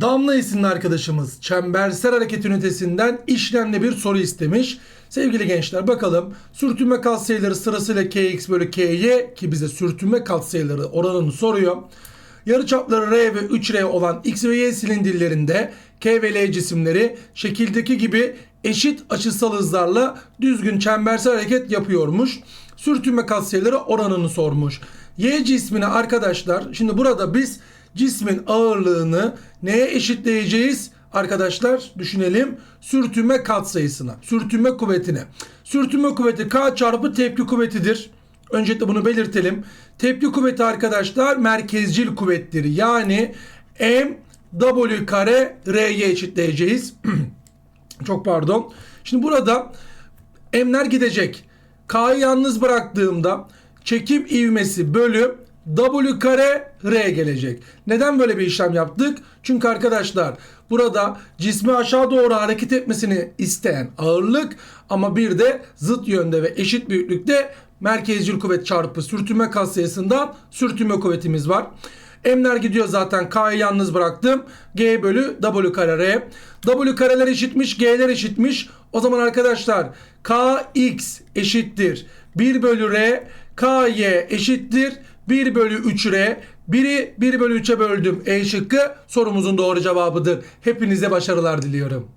Damla isimli arkadaşımız çembersel hareket ünitesinden işlemli bir soru istemiş. Sevgili gençler bakalım sürtünme katsayıları sırasıyla kx bölü ky ki bize sürtünme katsayıları oranını soruyor. Yarıçapları r ve 3r olan x ve y silindirlerinde k ve l cisimleri şekildeki gibi eşit açısal hızlarla düzgün çembersel hareket yapıyormuş. Sürtünme katsayıları oranını sormuş. Y cismine arkadaşlar şimdi burada biz cismin ağırlığını neye eşitleyeceğiz? Arkadaşlar düşünelim. Sürtünme katsayısına, sürtünme kuvvetine. Sürtünme kuvveti K çarpı tepki kuvvetidir. Öncelikle bunu belirtelim. Tepki kuvveti arkadaşlar merkezcil kuvvettir. Yani M W kare R'ye eşitleyeceğiz. Çok pardon. Şimdi burada M'ler gidecek. K'yı yalnız bıraktığımda çekim ivmesi bölü W kare R gelecek. Neden böyle bir işlem yaptık? Çünkü arkadaşlar burada cismi aşağı doğru hareket etmesini isteyen ağırlık ama bir de zıt yönde ve eşit büyüklükte merkezcil kuvvet çarpı sürtünme katsayısından sürtünme kuvvetimiz var. M'ler gidiyor zaten. K'yı yalnız bıraktım. G bölü W kare R. W kareler eşitmiş. G'ler eşitmiş. O zaman arkadaşlar Kx eşittir. 1 bölü R. Ky eşittir. 1 bölü 3 R. 1'i 1 bölü 3'e böldüm. E şıkkı sorumuzun doğru cevabıdır. Hepinize başarılar diliyorum.